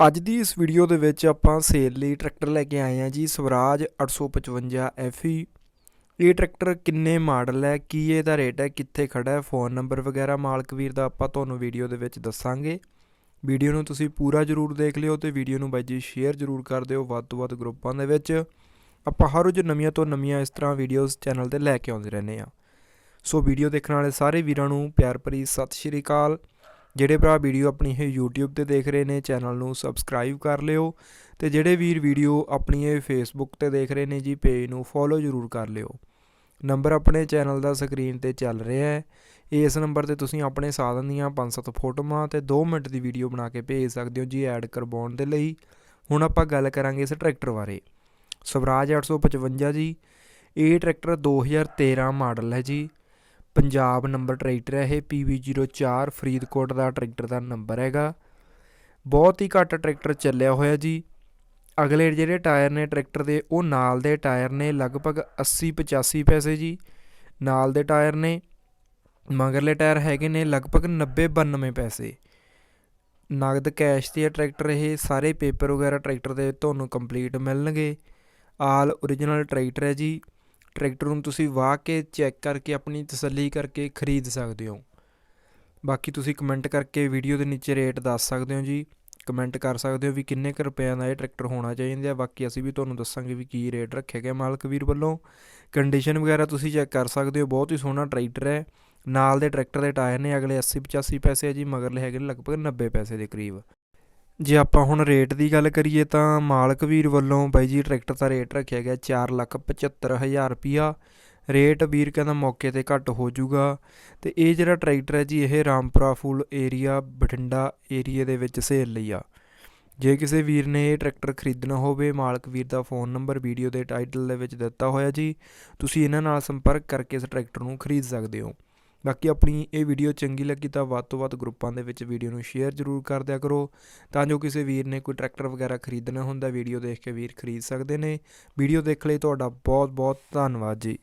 ਅੱਜ ਦੀ ਇਸ ਵੀਡੀਓ ਦੇ ਵਿੱਚ ਆਪਾਂ ਸੇਲ ਲਈ ਟਰੈਕਟਰ ਲੈ ਕੇ ਆਏ ਹਾਂ ਜੀ, ਸਵਰਾਜ 855 FE ਇਹ ਟਰੈਕਟਰ ਕਿੰਨੇ ਮਾਡਲ ਹੈ, ਕੀ ਇਹਦਾ ਰੇਟ ਹੈ, ਕਿੱਥੇ ਖੜਾ ਹੈ ਫੋਨ ਨੰਬਰ ਵਗੈਰਾ ਮਾਲਕ ਵੀਰ ਦਾ ਆਪਾਂ ਤੁਹਾਨੂੰ ਵੀਡੀਓ ਦੇ ਵਿੱਚ ਦੱਸਾਂਗੇ। ਵੀਡੀਓ ਨੂੰ ਤੁਸੀਂ ਪੂਰਾ ਜ਼ਰੂਰ ਦੇਖ ਲਿਓ ਤੇ ਵੀਡੀਓ ਨੂੰ ਬਾਈ ਜੀ ਸ਼ੇਅਰ ਜ਼ਰੂਰ ਕਰ ਦਿਓ ਵੱਧ ਤੋਂ ਵੱਧ ਗਰੁੱਪਾਂ ਦੇ ਵਿੱਚ। ਆਪਾਂ ਹਰ ਰੋਜ਼ ਨਵੀਆਂ ਤੋਂ ਨਵੀਆਂ ਇਸ ਤਰ੍ਹਾਂ ਵੀਡੀਓਜ਼ ਚੈਨਲ ਤੇ ਲੈ ਕੇ ਆਉਂਦੇ ਰਹਿੰਦੇ ਆ ਸੋ ਵੀਡੀਓ ਦੇਖਣ ਵਾਲੇ ਸਾਰੇ ਵੀਰਾਂ ਨੂੰ ਪਿਆਰ ਭਰੀ ਸਤਿ ਸ਼੍ਰੀ ਅਕਾਲ। ਜਿਹੜੇ ਭਰਾ ਵੀਡੀਓ ਆਪਣੀ ਇਹ YouTube ਤੇ ਦੇਖ ਰਹੇ ਨੇ, ਚੈਨਲ ਨੂੰ ਸਬਸਕ੍ਰਾਈਬ ਕਰ ਲਿਓ ਤੇ ਜਿਹੜੇ ਵੀਰ ਵੀਡੀਓ ਆਪਣੀ ਇਹ Facebook ਤੇ ਦੇਖ ਰਹੇ ਨੇ ਜੀ ਪੇਜ ਨੂੰ ਫੋਲੋ ਜ਼ਰੂਰ ਕਰ ਲਿਓ। ਨੰਬਰ ਆਪਣੇ ਚੈਨਲ ਦਾ ਸਕਰੀਨ ਤੇ ਚੱਲ ਰਿਹਾ ਹੈ। ਇਸ ਨੰਬਰ ਤੇ ਤੁਸੀਂ ਆਪਣੇ ਸਾਧਨ ਦੀਆਂ 5-7 ਫੋਟੋਆਂ ਤੇ 2 ਮਿੰਟ ਦੀ ਵੀਡੀਓ ਬਣਾ ਕੇ ਭੇਜ ਸਕਦੇ ਹੋ ਜੀ ਐਡ ਕਰਵਾਉਣ ਦੇ ਲਈ। ਹੁਣ ਆਪਾਂ ਗੱਲ ਕਰਾਂਗੇ ਇਸ ਟਰੈਕਟਰ ਬਾਰੇ। ਸਵਰਾਜ 855 ਜੀ, ਇਹ ਟਰੈਕਟਰ 2013 ਮਾਡਲ ਹੈ ਜੀ। ਪੰਜਾਬ ਨੰਬਰ ਟਰੈਕਟਰ ਹੈ ਇਹ PB04 ਫਰੀਦਕੋਟ ਦਾ ਟਰੈਕਟਰ ਦਾ ਨੰਬਰ ਹੈਗਾ। ਬਹੁਤ ਹੀ ਘੱਟ ਟਰੈਕਟਰ ਚੱਲਿਆ ਹੋਇਆ ਜੀ। ਅਗਲੇ ਜਿਹੜੇ ਟਾਇਰ ਨੇ ਟਰੈਕਟਰ ਦੇ, ਉਹ ਨਾਲ ਦੇ ਟਾਇਰ ਨੇ, ਲਗਭਗ 80 85 ਪੈਸੇ ਜੀ, ਨਾਲ ਦੇ ਟਾਇਰ ਨੇ। ਮਗਰਲੇ ਟਾਇਰ ਹੈਗੇ ਨੇ, ਲਗਭਗ 90 92 ਪੈਸੇ। ਨਗਦ ਕੈਸ਼ ਤੇ ਟਰੈਕਟਰ ਇਹ, ਸਾਰੇ ਪੇਪਰ ਵਗੈਰਾ ਟਰੈਕਟਰ ਦੇ ਤੁਹਾਨੂੰ ਕੰਪਲੀਟ ਮਿਲਣਗੇ। ਆਲ origignal ਟਰੈਕਟਰ ਹੈ ਜੀ। ਟਰੈਕਟਰ ਨੂੰ ਤੁਸੀਂ ਵਾਹ ਕੇ ਚੈੱਕ ਕਰਕੇ ਆਪਣੀ ਤਸੱਲੀ ਕਰਕੇ ਖਰੀਦ ਸਕਦੇ ਹੋ। ਬਾਕੀ ਤੁਸੀਂ ਕਮੈਂਟ ਕਰਕੇ ਵੀਡੀਓ ਦੇ ਨੀਚੇ ਰੇਟ ਦੱਸ ਸਕਦੇ ਹੋ ਜੀ। ਕਮੈਂਟ ਕਰ ਸਕਦੇ ਹੋ ਵੀ ਕਿੰਨੇ ਕੁ ਰੁਪਏ ਦਾ ਇਹ ਟਰੈਕਟਰ ਹੋਣਾ ਚਾਹੀਦਾ ਬਾਕੀ ਅਸੀਂ ਵੀ ਤੁਹਾਨੂੰ ਦੱਸਾਂਗੇ ਵੀ ਕੀ ਰੇਟ ਰੱਖਿਆ ਗਿਆ ਮਾਲਕ ਵੀਰ ਵੱਲੋਂ। ਕੰਡੀਸ਼ਨ ਵਗੈਰਾ ਤੁਸੀਂ ਚੈੱਕ ਕਰ ਸਕਦੇ ਹੋ। ਬਹੁਤ ਹੀ ਸੋਹਣਾ ਟਰੈਕਟਰ ਹੈ। ਨਾਲ ਦੇ ਟਰੈਕਟਰ ਦੇ ਟਾਇਰ ਨੇ ਅਗਲੇ 80 85 ਪੈਸੇ ਹੈ ਜੀ, ਮਗਰਲੇ ਹੈਗੇ ਨੇ ਲਗਭਗ 90 ਪੈਸੇ ਦੇ ਕਰੀਬ। ਜੇ ਆਪਾਂ ਹੁਣ ਰੇਟ ਦੀ ਗੱਲ ਕਰੀਏ ਤਾਂ ਮਾਲਕ ਵੀਰ ਵੱਲੋਂ ਬਾਈ ਜੀ ਟਰੈਕਟਰ ਦਾ ਰੇਟ ਰੱਖਿਆ ਗਿਆ 475000 ਰੁਪਿਆ ਰੇਟ ਵੀਰ ਕਹਿੰਦਾ ਮੌਕੇ ਤੇ ਘੱਟ ਹੋ ਜਾਊਗਾ। ਤੇ ਇਹ ਜਿਹੜਾ ਟਰੈਕਟਰ ਹੈ ਜੀ, ਇਹ ਰਾਮਪੁਰਾ ਫੁੱਲ ਏਰੀਆ, ਬਠਿੰਡਾ ਏਰੀਆ ਦੇ ਵਿੱਚ ਸੇਲ ਲਈ ਆ। ਜੇ ਕਿਸੇ ਵੀਰ ਨੇ ਇਹ ਟਰੈਕਟਰ ਖਰੀਦਣਾ ਹੋਵੇ, ਮਾਲਕ ਵੀਰ ਦਾ ਫੋਨ ਨੰਬਰ, ਵੀਡੀਓ ਦੇ ਟਾਈਟਲ ਦੇ ਵਿੱਚ ਦਿੱਤਾ ਹੋਇਆ ਜੀ। ਤੁਸੀਂ ਇਹਨਾਂ ਨਾਲ ਸੰਪਰਕ ਕਰਕੇ ਇਸ ਟਰੈਕਟਰ ਨੂੰ ਖਰੀਦ ਸਕਦੇ ਹੋ। ਬਾਕੀ ਆਪਣੀ ਇਹ ਵੀਡੀਓ ਚੰਗੀ ਲੱਗੀ ਤਾਂ ਵੱਧ ਤੋਂ ਵੱਧ ਗਰੁੱਪਾਂ ਦੇ ਵਿੱਚ ਵੀਡੀਓ ਨੂੰ ਸ਼ੇਅਰ ਜ਼ਰੂਰ ਕਰ ਦਿਆ ਕਰੋ। ਤਾਂ ਜੋ ਕਿਸੇ ਵੀਰ ਨੇ ਕੋਈ ਟਰੈਕਟਰ ਵਗੈਰਾ ਖਰੀਦਣਾ ਹੁੰਦਾ ਵੀਡੀਓ ਦੇਖ ਕੇ ਵੀਰ ਖਰੀਦ ਸਕਦੇ ਨੇ। ਵੀਡੀਓ ਦੇਖ ਲਈ ਤੁਹਾਡਾ ਬਹੁਤ ਬਹੁਤ ਧੰਨਵਾਦ ਜੀ।